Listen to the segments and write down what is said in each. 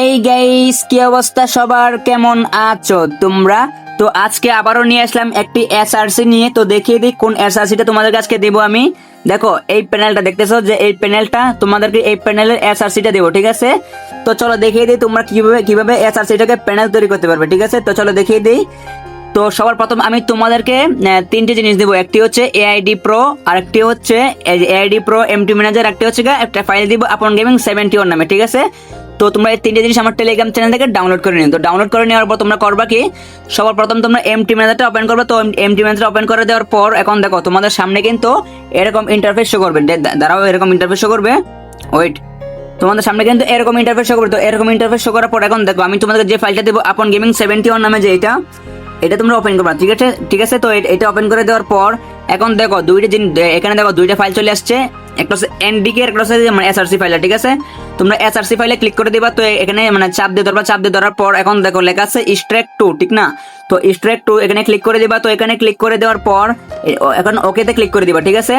Hey guys কি অবস্থা? সবার কেমন আছো তোমরা? তো আজকে আবারও নিয়ে আসলাম একটি এসআরসি নিয়ে। তো দেখিয়ে দিই কোন এসআরসিটা তোমাদের কাছে দেবো আমি। দেখো, এই প্যানেলটা দেখতেছো যে এই প্যানেলটা তোমাদেরকে এই প্যানেলের এসআরসিটা দেবো, ঠিক আছে? তো চলো দেখিয়ে দিই তোমরা কীভাবে কীভাবে এসআরসিটাকে প্যানেল তৈরি করতে পারবে, ঠিক আছে? তো চলো দেখিয়ে দিই। তো সবার প্রথম আমি তোমাদেরকে তিনটে জিনিস দেবো। একটি হচ্ছে এআইডি প্রো আর একটি হচ্ছে এআইডি প্রো এমটি ম্যানেজার একটি হচ্ছে একটা ফাইল দিব আপন গেমিং সেভেন্টি ওয়ান নামে, ঠিক আছে? তো তোমরা এই তিনটে জিনিস আমার টেলিগ্রাম চ্যানেল থেকে ডাউনলোড করে নিও। তো ডাউনলোড করে নেওয়ার পর তোমরা করবা কি? সবার প্রথম তোমরা এমটি ম্যানেজারটা ওপেন করবে। তো এমটি ম্যানেজার ওপেন করে দেওয়ার পর এখন দেখো, তোমাদের সামনে কিন্তু এরকম ইন্টারফেস শো করবে। দাঁড়াও, এরকম ইন্টারফেস শো করবে। ওয়েট তোমাদের সামনে কিন্তু এরকম ইন্টারফেস শো করবে। তো এরকম ইন্টারফেস শো করার পর এখন দেখো, আমি তোমাদের যে ফাইলটা দেবো আপন গেমিং সেভেন্টি ওয়ান নামে যে এটা এটা তোমরা ওপেন করবা। ঠিক আছে? ঠিক আছে? তো এটা ওপেন করে দেওয়ার পর এখন দেখো দুইটা জিনিস এখানে দেখো দুইটা ফাইল চলে আসছে। একটা হচ্ছে এনডিকে একটা হচ্ছে মানে এসআরসি ফাইল ঠিক আছে? তোমরা এসআরসি ফাইলে ক্লিক করে দিবা, তো এখানে মানে চাপ দিয়ে ধরবা, চাপ দিয়ে ধরার পর এখন দেখো লেখা আছে স্ট্রেক টু ঠিক না? তো স্ট্রেক টু এখানে ক্লিক করে দিবা, তো এখানে ক্লিক করে দেওয়ার পর এখন ওকেতে ক্লিক করে দিবা, ঠিক আছে?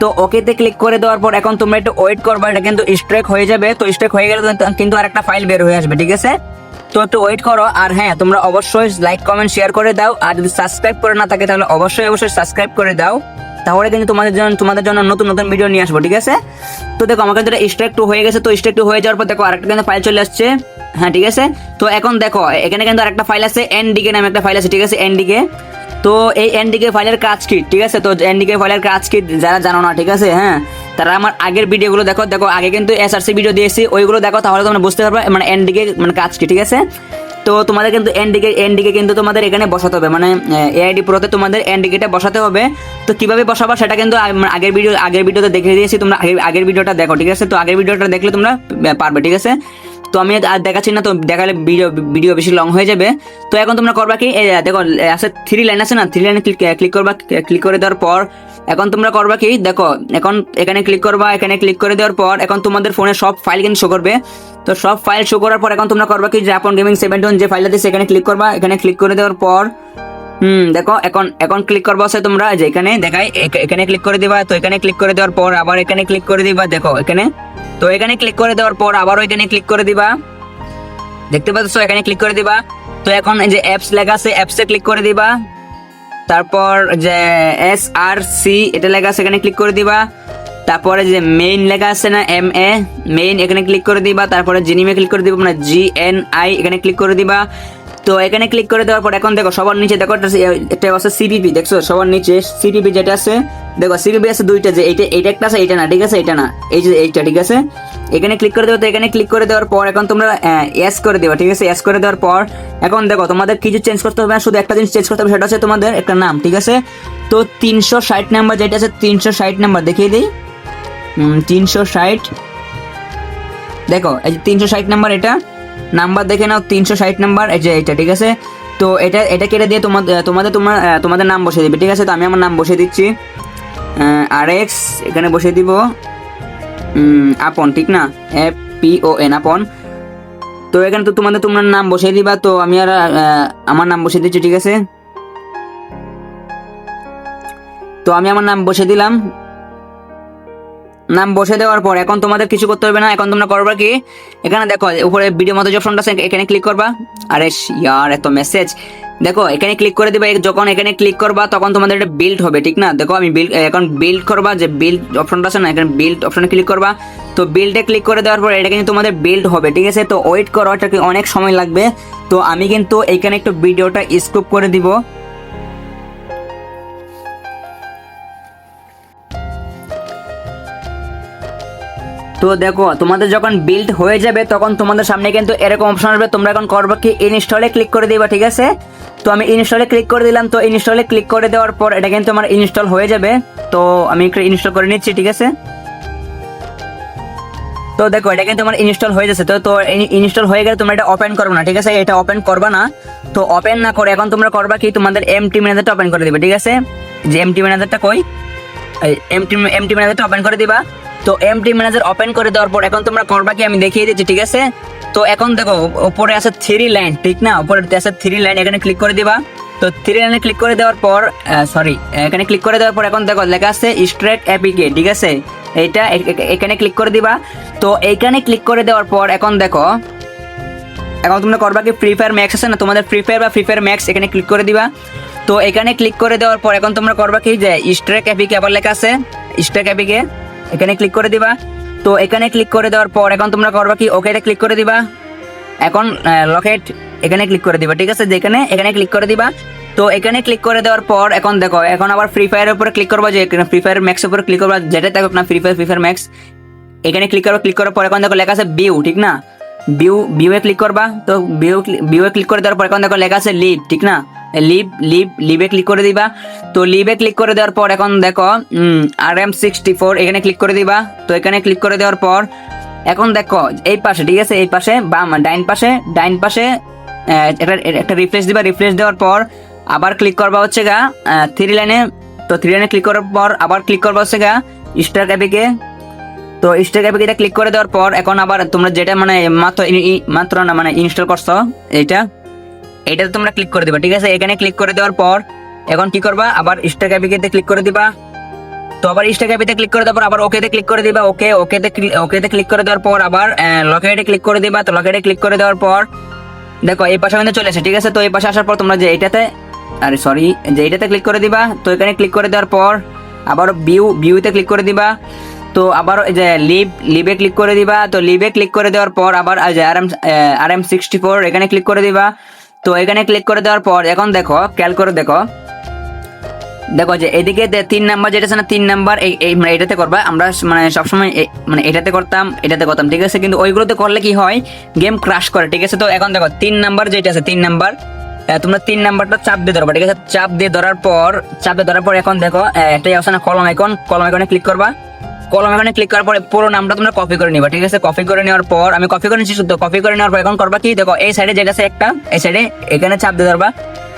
তো ওকেতে ক্লিক করে দেওয়ার পর এখন তোমরা একটু ওয়েট করবা, এটা কিন্তু স্ট্রেক হয়ে যাবে। তো স্ট্রেক হয়ে গেলে কিন্তু আর একটা ফাইল বের হয়ে আসবে, ঠিক আছে? তো একটু ওয়েট করো, আর হ্যাঁ তোমরা অবশ্যই লাইক কমেন্ট শেয়ার করে দাও, আর যদি সাবস্ক্রাইব করে না থাকে তাহলে অবশ্যই অবশ্যই সাবস্ক্রাইব করে দাও। তাহলে কিন্তু তোমাদের জন্য তোমাদের জন্য নতুন নতুন ভিডিও নিয়ে আসব, ঠিক আছে? তো দেখো, আমার কিন্তু স্ট্রেক টু হয়ে গেছে, তো স্ট্রেক টু হয়ে যাওয়ার পর দেখো, আরেকটা কিন্তু ফাইল চলে আসছে। হ্যাঁ ঠিক আছে? তো এখন দেখো, এখানে কিন্তু আরেকটা ফাইল আছে এনডিকে নামে একটা ফাইল আছে, ঠিক আছে এনডিকে তো এই এনডিকে ফাইলের কাজ কি, ঠিক আছে? তো এনডিকে ফাইলের কাজ কি, যারা জানো না, ঠিক আছে? হ্যাঁ? তারা আমার আগের ভিডিওগুলো দেখো দেখো, আগে কিন্তু এসআরসি ভিডিও দিয়েছি, ওইগুলো দেখো, তাহলে তোমরা বুঝতে পারবে মানে এন দিকে মানে কাজ কি, ঠিক আছে? তো তোমাদের কিন্তু এন ডিকে এন ডিকে কিন্তু তোমাদের এখানে বসাতে হবে মানে এআইডি প্রোতে তোমাদের এনডিকেটা বসাতে হবে। তো কীভাবে বসাবা সেটা কিন্তু মানে আগের ভিডিও আগের ভিডিওতে দেখে দিয়েছি, তোমরা আগের আগের ভিডিওটা দেখো, ঠিক আছে? তো আগের ভিডিওটা দেখলে তোমরা পারবে, ঠিক আছে? তো আমি আর দেখাচ্ছি না, তো দেখালে ভিডিও ভিডিও বেশি লং হয়ে যাবে। তো এখন তোমরা করবা কি? দেখো, আছে থ্রি লাইন আছে না? থ্রি লাইনে ক্লিক ক্লিক করবা ক্লিক করে দেওয়ার পর, এখন তোমরা করবা কি? দেখো, এখন এখানে ক্লিক করবা, এখানে ক্লিক করে দেওয়ার পর, এখন তোমাদের ফোনে সব ফাইল কিন্তু শো করবে। তো সব ফাইল শো করার পর এখন তোমরা করবা কি? যে আপন গেমিং সেভেন্টি যে ফাইলটা দিচ্ছে এখানে ক্লিক করবা, এখানে ক্লিক করে দেওয়ার পর হুম দেখো এখন এখন ক্লিক করব আছে তোমরা যে এখানে দেখাই এখানে ক্লিক করে দিবা তো এখানে ক্লিক করে দেওয়ার পর আবার এখানে ক্লিক করে দিবা দেখো এখানে তো এখানে ক্লিক করে দেওয়ার পর আবারও এখানে ক্লিক করে দিবা দেখতে পাচ্ছ এখানে ক্লিক করে দিবা তো এখন যে অ্যাপস লেখা আছে অ্যাপসে ক্লিক করে দিবা তারপর যে এস আর সি এটা লেখা আছে এখানে ক্লিক করে দিবা তারপরে যে মেইন লেখা আছে না এম এ মেইন এখানে ক্লিক করে দিবা তারপরে জিনিমে ক্লিক করে দিবা মানে জি এন আই এখানে ক্লিক করে দিবা তো এখানে ক্লিক করে দেওয়ার পর এখন দেখো সবার নিচে দেখো একটা আছে সিপিপি দেখছ? সবার নিচে সিপিপি যেটা আছে, দেখো সিপিপি আছে দুইটা যে এইটা এইটা একটা আছে, এইটা না, ঠিক আছে? এটা না, এই যে এইটা, ঠিক আছে? এখানে ক্লিক করে দেবো তো এখানে ক্লিক করে দেওয়ার পর এখন তোমরা এস করে দেবা, ঠিক আছে? এস করে দেওয়ার পর এখন দেখো তোমাদের কিছু চেঞ্জ করতে হবে শুধু একটা জিনিস চেঞ্জ করতে হবে, সেটা হচ্ছে তোমাদের একটা নাম, ঠিক আছে? তো তিনশো ষাট নাম্বার যেটা আছে, তিনশো ষাট নাম্বার দেখিয়ে দিই। তিনশো ষাট, দেখো, এই যে তিনশো ষাট নাম্বার এটা নাম্বার দেখে নাও, তিনশো ষাট নাম্বার, এই যে এটা, ঠিক আছে? তো এটা এটা কেটে দিয়ে তোমাদের তোমাদের, তোমার তোমাদের নাম বসিয়ে দিবে, ঠিক আছে? তো আমি আমার নাম বসিয়ে দিচ্ছি। আর এক্স এখানে বসিয়ে দিব। আপন, ঠিক না? এফ পি ও এন আপন। তো এখানে তো তোমাদের, তোমার নাম বসিয়ে দিবা, তো আমি আর আমার নাম বসিয়ে দিচ্ছি, ঠিক আছে? তো আমি আমার নাম বসিয়ে দিলাম। নাম বসে দেওয়ার পর এখন তোমাদের কিছু করতে হবে না, এখন তোমরা করবা কি? এখানে দেখো, উপরে ভিডিও মতো যে অপশনটা আছে এখানে ক্লিক করবা। আরে ইয়ার, এত মেসেজ দেখো, এখানে ক্লিক করে দিবা যখন এখানে ক্লিক করবা, তখন তোমাদের এটা বিল্ড হবে, ঠিক না? দেখো, আমি বিল্ড এখন বিল্ড করবা, যে বিল্ড অপশনটা আছে না, এখানে বিল্ড অপশনে ক্লিক করবা। তো বিল্ডে ক্লিক করে দেওয়ার পর এটা কিন্তু তোমাদের বিল্ড হবে, ঠিক আছে? তো ওয়েট করো এটা অনেক সময় লাগবে। তো আমি কিন্তু এখানে একটু ভিডিওটা স্কুপ করে দিব। তো দেখো, তোমাদের যখন বিল্ড হয়ে যাবে, তখন তোমাদের সামনে কিন্তু এরকম অপশন আসবে। তোমরা এখন করবে কি ইনস্টলে ক্লিক করে দিবা, ঠিক আছে? তো আমি ইনস্টলে ক্লিক করে দিলাম, তো ইনস্টলে ক্লিক করে দেওয়ার পর এটা কিন্তু আমার ইনস্টল হয়ে যাবে। তো আমি একটু ইনস্টল করে নিচ্ছি, ঠিক আছে? তো দেখো, এটা কিন্তু আমার ইনস্টল হয়ে যাচ্ছে। তো তো ইনস্টল হয়ে গেলে তোমরা এটা ওপেন করবে না, ঠিক আছে? এটা ওপেন করবে না। তো ওপেন না করে এখন তোমরা করবা কি, তোমাদের এম এমটি ম্যানেজারটা ওপেন করে দিবে, ঠিক আছে? যে এম এমটি ম্যানেজারটা কই? এমটি এমটি ম্যানেজারটা ওপেন করে দিবা। তো এমটি ম্যানেজার ওপেন করে দেওয়ার পর এখন তোমরা করবা কি আমি দেখিয়ে দিচ্ছি, ঠিক আছে? তো এখন দেখো, উপরে আছে থ্রি লাইন ঠিক না? উপরে আছে থ্রি লাইন এখানে ক্লিক করে দিবা। তো থ্রি লাইনে ক্লিক করে দেওয়ার পর সরি এখানে ক্লিক করে দেওয়ার পর এখন দেখো, লেখা আছে স্ট্রেট অ্যাপিকে ঠিক আছে? এইটা এখানে ক্লিক করে দিবা। তো এইখানে ক্লিক করে দেওয়ার পর এখন দেখো, এখন তোমরা করবা কি ফ্রি ফায়ার ম্যাক্স আছে না? তোমাদের ফ্রি ফায়ার বা ফ্রি ফায়ার ম্যাক্স এখানে ক্লিক করে দিবা। তো এখানে ক্লিক করে দেওয়ার পর এখন তোমরা করবা কি যে স্ট্রেক অ্যাপিকে আবার লেখা আছে স্ট্রেক অ্যাপিকে এখানে ক্লিক করে দিবা। তো এখানে ক্লিক করে দেওয়ার পর এখন তোমরা করবা কি? ওকেতে ক্লিক করে দিবা। এখন লকেট এখানে ক্লিক করে দিবা, ঠিক আছে? যেখানে, এখানে ক্লিক করে দিবা। তো এখানে ক্লিক করে দেওয়ার পর এখন দেখো, এখন আবার ফ্রি ফায়ারের উপরে ক্লিক করবা যে ফ্রি ফায়ার ম্যাক্সের উপরে ক্লিক করবা, যেটা থাকুক না free fire free fire max এখানে ক্লিক করবা ক্লিক করার পর এখন দেখো লেখা আছে বিউ ঠিক না? বিউ বিউয়ে ক্লিক করবা। তো বিউ বিউয়ে ক্লিক করে দেওয়ার পর এখন দেখো লেখা আছে লিভ ঠিক না? লিভ লিভ লিভে ক্লিক করে দিবা। তো লিভে ক্লিক করে দেওয়ার পর এখন দেখো আর এম সিক্সটি ফোর এখানে ক্লিক করে দিবা। তো এখানে ক্লিক করে দেওয়ার পর এখন দেখো, এই পাশে, ঠিক আছে? এই পাশে, বাম, ডাইন পাশে ডাইন পাশে একটা একটা রিফ্রেশ দিবা। রিফ্রেশ দেওয়ার পর আবার ক্লিক করবা হচ্ছে গা থ্রি লাইনে তো থ্রি লাইনে ক্লিক করার পর আবার ক্লিক করবা হচ্ছে গা স্টার ক্যাপিকে তো স্টেক অ্যাপে ক্লিক করে দেওয়ার পর এখন আবার তোমরা যেটা মানে মাত্র মাত্র না মানে ইনস্টল করছ, এইটা। এইটাতে তোমরা ক্লিক করে দিবা ঠিক আছে এখানে ক্লিক করে দেওয়ার পর এখন কি করবা আবার স্টেক অ্যাপিতে ক্লিক করে দিবা তো আবার স্টেক অ্যাপিতে ক্লিক করে দেওয়ার পর আবার ওকেতে ক্লিক করে দিবা ওকে ওকেতে ওকেতে ক্লিক করে দেওয়ার পর আবার লকেটে ক্লিক করে দিবা তো লকেটে ক্লিক করে দেওয়ার পর দেখো এই পাশে কিন্তু চলে আসে ঠিক আছে তো এই পাশে আসার পর তোমরা যে এইটাতে আরে সরি যে এইটাতে ক্লিক করে দিবা তো এখানে ক্লিক করে দেওয়ার পর আবার ভিউ ভিউতে ক্লিক করে দিবা তো আবার যে লিভ লিভে ক্লিক করে দিবা তো লিভে ক্লিক করে দেওয়ার পর আবার R M R M sixty four এখানে ক্লিক করে দিবা তো এখানে ক্লিক করে দেওয়ার পর, এখন দেখো, খেয়াল করে দেখো। দেখো যে এদিকে তিন নাম্বার যেটা আছে না, তিন নাম্বার এই মানে এটাতে করবা। আমরা মানে সবসময় মানে এটাতে করতাম এটাতে করতাম, ঠিক আছে? কিন্তু ওইগুলোতে করলে কি হয়? গেম ক্রাশ করে, ঠিক আছে? তো এখন দেখো, তিন নাম্বার যেটা আছে, তিন নাম্বার তোমরা তিন নাম্বারটা চাপ দিয়ে ধরবা, ঠিক আছে? চাপ দিয়ে ধরার পর, চাপ দিয়ে ধরার পর এখন দেখো একটাই আছে না কলম আইকন কলম আইকনে ক্লিক করবা। কলম আইকনে ক্লিক করার পরে পুরো নামটা তোমরা কপি করে নিবা, ঠিক আছে? কপি করে নেওয়ার পর, আমি কপি করে নিচ্ছি শুধু কপি করে নেওয়ার পর এখন করবা কি? দেখো, এই সাইডে যেটা আছে একটা, এই সাইডে এখানে চাপ দিয়ে ধরবা।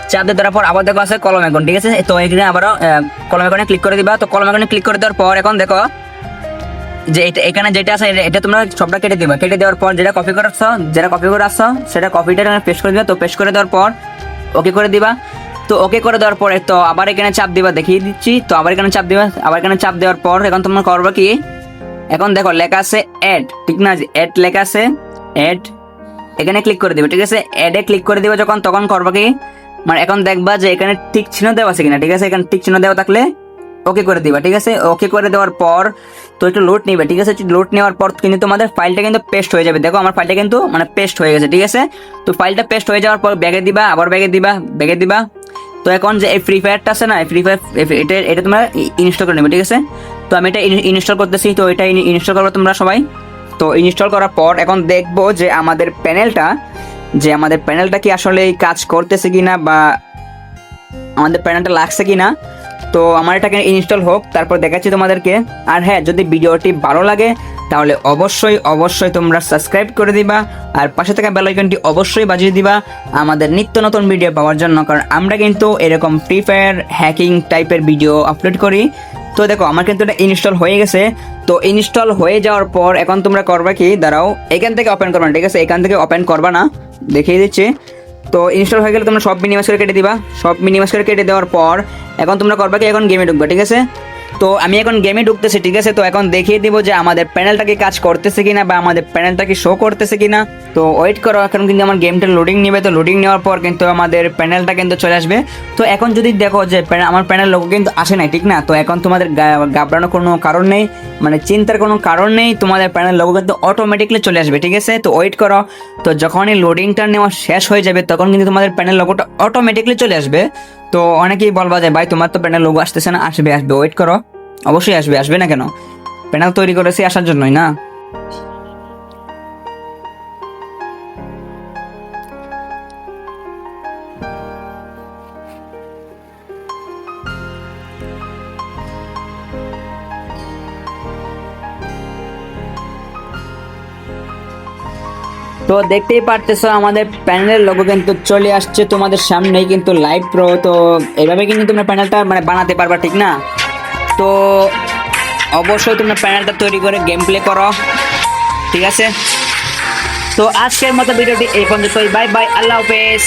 চাপ দিয়ে ধরার পর আবার দেখো আছে কলম আইকন, ঠিক আছে? তো এখানে আবারও কলম আইকনে ক্লিক করে দিবা। তো কলম আইকনে ক্লিক করে দেওয়ার পর এখন দেখো, যে এটা, এখানে যেটা আছে, এটা- এটা তোমরা সবটা কেটে দিবা। কেটে দেওয়ার পর যেটা কপি করে আসছো যেটা কপি করে আসছো, সেটা কপিটা পেস্ট করে দিবা। তো পেস্ট করে দেওয়ার পর ওকে করে দিবা। তো ওকে করে দেওয়ার পরে তো আবার এখানে চাপ দিবা, দেখিয়ে দিচ্ছি। তো আবার এখানে চাপ দিবা, আবার এখানে চাপ দেওয়ার পর এখন তোমরা করবা কি? এখন দেখো, লেখা আছে অ্যাড ঠিক না? অ্যাড লেখা আছে অ্যাড এখানে ক্লিক করে দিবে, ঠিক আছে? অ্যাডে ক্লিক করে দিবে যখন, তখন করবা কি? মানে এখন দেখবা যে এখানে টিক চিহ্ন দেওয়া আছে কিনা, ঠিক আছে? এখানে টিক চিহ্ন দেওয়া থাকলে ওকে করে দিবা, ঠিক আছে? ওকে করে দেওয়ার পর তো একটু লোড নিবে, ঠিক আছে? লোড নেওয়ার পর কিন্তু তোমাদের ফাইলটা কিন্তু পেস্ট হয়ে যাবে। দেখো, আমার ফাইলটা কিন্তু মানে পেস্ট হয়ে গেছে, ঠিক আছে? তো ফাইলটা পেস্ট হয়ে যাওয়ার পর ব্যাগে দিবা, আবার ব্যাগে দিবা ব্যাগে দিবা তো এখন যে এই ফ্রি ফায়ারটা আছে না ফ্রি ফায়ার এটা এটা তোমরা ইনস্টল করে নেবে, ঠিক আছে? তো আমি এটা ইনস্টল করতেছি, তো এটা ইনস্টল করব তোমরা সবাই। তো ইনস্টল করার পর এখন দেখব যে আমাদের প্যানেলটা যে আমাদের প্যানেলটা কি আসলে কাজ করতেছে কিনা বা আমাদের প্যানেলটা লাগছে কিনা। তো আমার এটাকে ইনস্টল হোক, তারপর দেখাচ্ছি তোমাদেরকে। আর হ্যাঁ যদি ভিডিওটি ভালো লাগে তাহলে অবশ্যই অবশ্যই তোমরা সাবস্ক্রাইব করে দিবা আর পাশে থাকা বেল আইকনটি অবশ্যই বাজিয়ে দিবা আমাদের নিত্য নতুন ভিডিও পাওয়ার জন্য, কারণ আমরা কিন্তু এরকম ফ্রি ফায়ার হ্যাকিং টাইপের ভিডিও আপলোড করি। তো দেখো, আমার কিন্তু এটা ইনস্টল হয়ে গেছে। তো ইনস্টল হয়ে যাওয়ার পর এখন তোমরা করবা কি? দাঁড়াও, এখান থেকে ওপেন করবা ঠিক আছে? এখান থেকে ওপেন করবা না, দেখিয়ে দিচ্ছি। তো ইনস্টল হয়ে গেলে তোমরা সব মিনিমাইজ করে কেটে দিবা। সব মিনিমাইজ করে কেটে দেওয়ার পর এখন তোমরা করবা কি? এখন গেমে ঢুকবা, ঠিক আছে? তো আমি এখন গেমে ঢুকতেছি, ঠিক আছে? তো এখন দেখিয়ে দিব যে আমাদের প্যানেলটা কি কাজ করতেছে কিনা বা আমাদের প্যানেলটা কি শো করতেছে কিনা। তো ওয়েট করো, এখন কিন্তু আমার গেমটা লোডিং নেবে। তো লোডিং নেওয়ার পর কিন্তু আমাদের প্যানেলটা কিন্তু চলে আসবে। তো এখন যদি দেখো যে আমার প্যানেল লোগো কিন্তু আসে নাই, ঠিক না? তো এখন তোমাদের ঘাবড়ানোর কোনো কারণ নেই মানে চিন্তার কোনো কারণ নেই, তোমাদের প্যানেল লোগো কিন্তু অটোমেটিকলি চলে আসবে, ঠিক আছে? তো ওয়েট করো, তো যখনই লোডিংটা নেওয়া শেষ হয়ে যাবে, তখন কিন্তু তোমাদের প্যানেল লোগোটা অটোমেটিকলি চলে আসবে। তো অনেকেই বলবা যায় ভাই, তোমার তো প্যানেল লোগো আসতেছে না, আসবে আসবে ওয়েট করো। অবশ্যই আসবে আসবে না কেন? প্যানেল তৈরি করেছি আসার জন্যই না? তো দেখতেই পারতেছো, আমাদের প্যানেলের লোগো কিন্তু চলে আসছে তোমাদের সামনেই কিন্তু লাইভ প্রো তো এভাবে কিন্তু তোমরা প্যানেলটা মানে বানাতে পারবা, ঠিক না? তো অবশ্যই তোমরা প্যানেলটা তৈরি করে গেম প্লে করো, ঠিক আছে? তো আজকের মতো ভিডিওটি এই পর্যন্ত বাই বাই আল্লাহ হাফেজ।